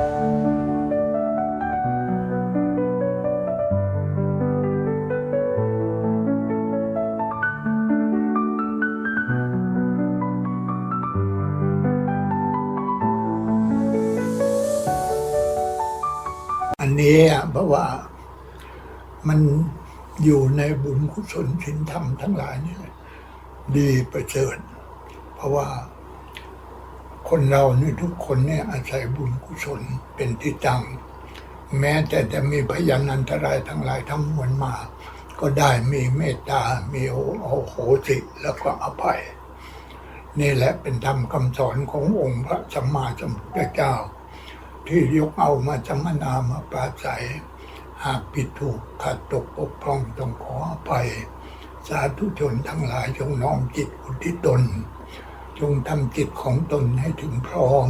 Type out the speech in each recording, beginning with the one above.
อันนี้อ่เพราะว่ามันอยู่ในบุญกุศลศีลธรรมทั้งหลายนี่แหละดีประเสริฐเพราะว่า คนเรานี่ทุกคนเนี่ยอาศัยบุญกุศลเป็นที่ตั้งแม้แต่จะมีพยานอันตรายทั้งหลายทั้งมวลมา ก็ได้มีเมตตา มีโอโอโหสิแล้วก็อภัย นี่แหละเป็นธรรมคำสอนขององค์พระสัมมาสัมพุทธเจ้า ที่ยกเอามาจำนามาปราศัย หากผิดถูกขัดตกปกพร่องต้องขออภัย สาธุชนทั้งหลายจงน้อมจิตอุทิศตน จงทำจิตของตนให้ถึงพร้อม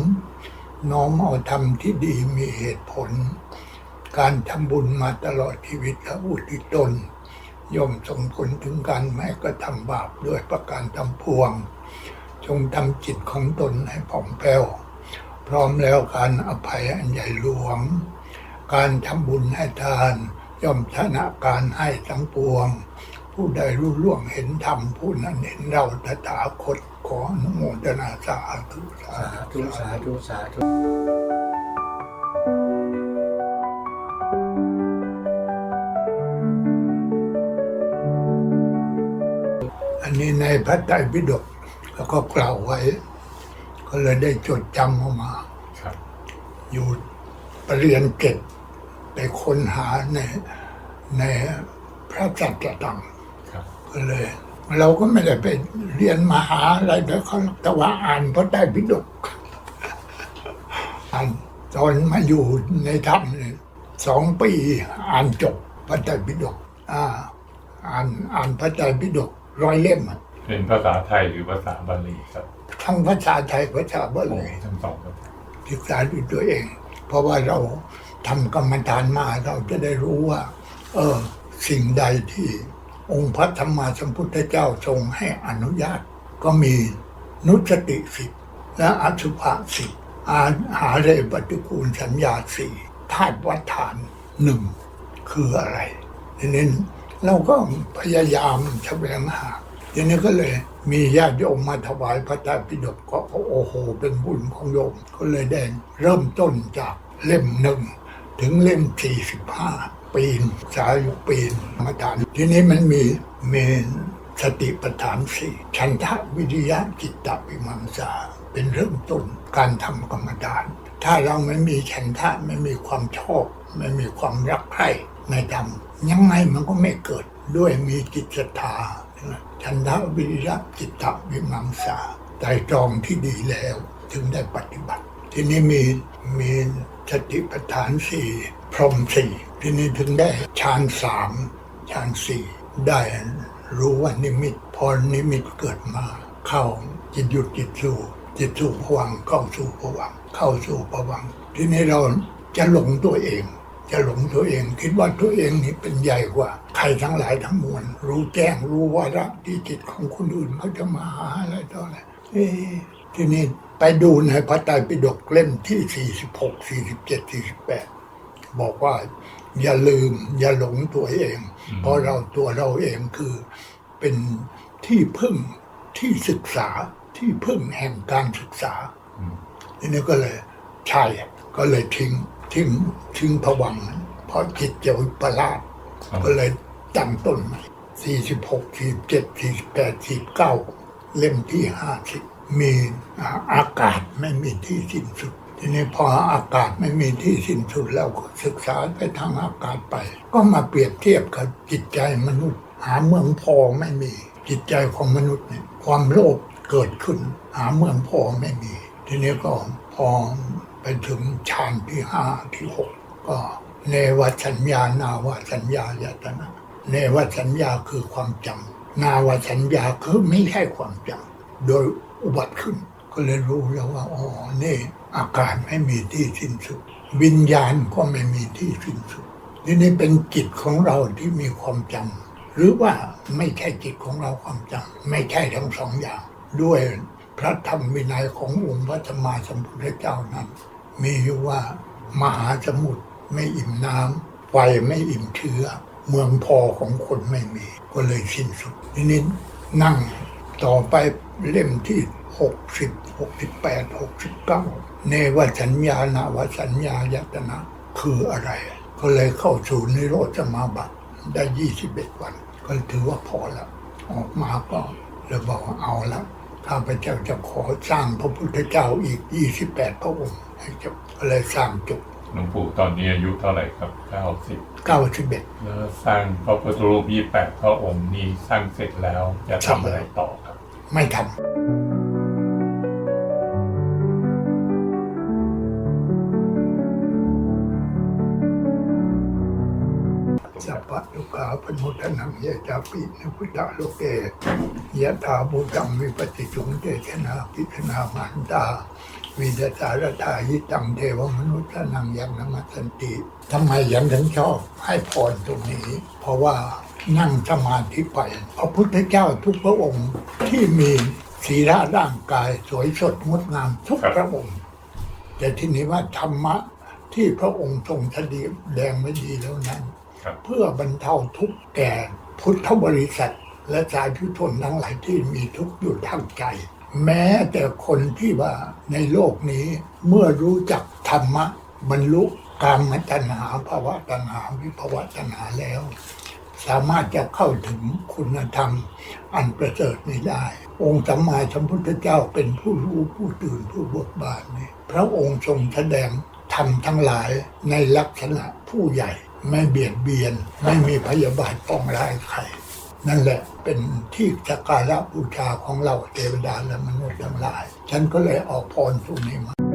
น้อมเอาธรรมที่ดีมีเหตุผล การทำบุญมาตลอดชีวิตและอุทิศตนย่อมส่งผลถึงการไม่กระทำบาปด้วยประการทำพวง จงทำจิตของตนให้ผ่องแผ้ว พร้อมแล้วการอภัยอันใหญ่หลวง การทำบุญให้ทาน ย่อมชนะการให้ทั้งปวง ผู้ใดรู้ล่วงเห็นธรรมผู้นั้นเห็นเราตถาคตขออนุโมทนาสาธุสาสาธุธุสาธุสาธุอันนี้ในพระไตรปิฎกแล้วก็กล่าวไว้ ก็เลยได้จดจำออกมาครับอยู่ปรริญญาเก็บไปค้นหาในในพระจัตรตังครับก็ เลย เราก็ไม่ได้ไปเรียนมหาอะไรแต่เขาแต่ว่าอ่านพระไตรปิฎกอ่านตอนมาอยู่ในถ้ำเนี่ยสองปีอ่านจบพระไตรปิฎกอ่า อ่านอ่านพระไตรปิฎกร้อยเล่มอะเป็นภาษาไทยหรือภาษาบาลีครับ ทั้งภาษาไทยภาษาบาโอ้ลีทั้งสองครับศึกษาด้วยตัวเอง เพราะว่าเราทำกรรมฐานมาเราจะได้รู้ว่า เออ สิ่งใดที่ องค์พระธรรมมาสัมพุทธเจ้าทรงให้อนุญาต ก็มีนุสติสิบและอสุภะสิบอาหาเรปฏิกูลสัญญาสี่ธาตุวัฏฐานหนึ่งคืออะไรทีนี้เราก็พยายามแสวงหาทีนี้ก็เลยมีญาติโยมมาถวายพระตรปิฎกก็โอ้โห เป็นบุญของโยม ก็เลยได้เริ่มต้นจากเล่มหนึ่งถึงเล่มสี่สิบห้า ปีนสายุปีนมาทาน ทีนี้มันมีเมนสติปัฏฐานสี่ชันทะวิริยะจิตตวิมังสาเป็นเริ่มต้นการทำกรรมฐาน ถ้าเราไม่มีฉันทะไม่มีความชอบ ไม่มีความรักใคร่ในธรรมยังไงมันก็ไม่เกิดด้วยมีจิตศรัทธาฉันทะวิริยะจิตตวิมังสาใจตรองที่ดีแล้ว ถึงได้ปฏิบัติ ทีนี้มีมีสติปัฏฐานสี่ รมสี่ทีนี้ถึงได้ฌานสามฌานสี่ได้รู้ว่านิมิต พอนิมิตเกิดมา เข้าจิตหยุดจิตสู่ จิตสู่ผวังเข้าสู่ผวังเข้าสู่ผวัง ทีนี้เราจะหลงตัวเอง จะหลงตัวเอง คิดว่าตัวเองนี่เป็นใหญ่กว่า ใครทั้งหลายทั้งมวลรู้แจ้งรู้ว่าระที่จิตของคนอื่นเขาจะมาหาอะไรต่ออะไรทีนี้ไปดูในพระไตรปิฎกเล่มที่ 46 47 48 บอกว่า อย่าลืม อย่าหลงตัวเอง เพราะเราตัวเราเองคือเป็นที่พึ่งที่ศึกษาที่พึ่งแห่งการศึกษาทีนี้ก็เลยใช่ก็เลยทิ้งทิ้งทิ้งผวังค์นั้นเพราะจิตจะวิปลาสครับก็เลยตั้งต้นใหม่สี่สิบหกสี่เจ็ดสี่แปดสี่เก้าเล่มที่ห้าสิบมีอ่าอากาศไม่มีที่สิ้นสุด ทีนี้พออากาศไม่มีที่สิ้นสุดแล้วก็ศึกษาไปทางอากาศไป ก็มาเปรียบเทียบกับจิตใจมนุษย์ หาเมืองพอไม่มี จิตใจของมนุษย์เนี่ยความโลภเกิดขึ้น หาเมืองพอไม่มี ทีนี้ก็พอไปถึงฌานที่ห้าที่หกก็เนวสัญญา นาวสัญญายตนะเนวสัญญาคือความจำนาวสัญญาคือไม่ใช่ความจำโดยอุบัติขึ้น ก็เลยรู้แล้วว่าอ๋อนี่ อาการไม่มีที่สิ้นสุด วิญญาณก็ไม่มีที่สิ้นสุดทีนี้เป็นจิตของเราที่มีความจำหรือว่าไม่ใช่จิตของเราความจำไม่ใช่ทั้งสองอย่าง ด้วยพระธรรมวินัยขององค์พระสัมมาสัมพุทธเจ้านั้น มีอยู่ว่ามหาสมุทรไม่อิ่มน้ำไฟไม่อิ่มเชื้อ เมืองพอของคนไม่มี ก็เลยสิ้นสุดทีนี้นั่งต่อไปเล่มที่ หกสิบหกสิบแปดหกสิบเก้าเนวสัญญานาวสัญญายตนะคืออะไร ก็เลยเข้าสู่นิโรธสมาบัติได้ยี่สิบเอ็ดวัน ก็ถือว่าพอแล้วออกมาก็เลยบอกว่าเอาละข้าพเจ้าจะขอสร้างพระพุทธเจ้าอีก28พระองค์ให้จบก็เลยสร้างจบหลวงปู่ตอนนี้อายุเท่าไหร่ครับเก้าสิบ91แล้วสร้างพระพุทธรูปยี่แปดพระองค์นี้สร้างเสร็จแล้วจะทำอะไรต่อครับ ไม่ทำ สัพพะทุกขาปนุทนังเยจาปินพุทธโลเกยะถาบูตังวิปฏิจุงเตชนาพิชนามันตาวิดาสารทายิตังเทวมนุษย์นังยังนมัสสันติทำไมยังถึงชอบให้พรตรงนี้ เพราะว่านั่งสมาธิไปพระพุทธเจ้าทุกพระองค์ที่มีศีระร่างกายสวยสดงดงามทุกพระองค์ แต่ที่นี้ว่าธรรมะที่พระองค์ทรงแสดงไม่ดีแล้วนั้น เพื่อบรรเทาทุกข์แก่พุทธบริษัท และสาธุชนทั้งหลายที่มีทุกข์อยู่ทางใจ แม้แต่คนที่ว่าในโลกนี้เมื่อรู้จักธรรมะบรรลุกามตัณหาภาวะตัณหาวิภาวะตัณหาแล้ว สามารถจะเข้าถึงคุณธรรม อันประเสริฐนี้ได้ องค์สัมมาสัมพุทธเจ้าเป็นผู้รู้ผู้ตื่นผู้เบิกบานนี่พระองค์ทรงแสดงธรรมทั้งหลายในลักษณะผู้ใหญ่ ไม่เบียดเบียน ไม่มีพยาบาทปองร้ายใคร นั่นแหละเป็นที่สักการะบูชาของเราเทวดาและมนุษย์ทั้งหลาย ฉันก็เลยออกพรตรงนี้มา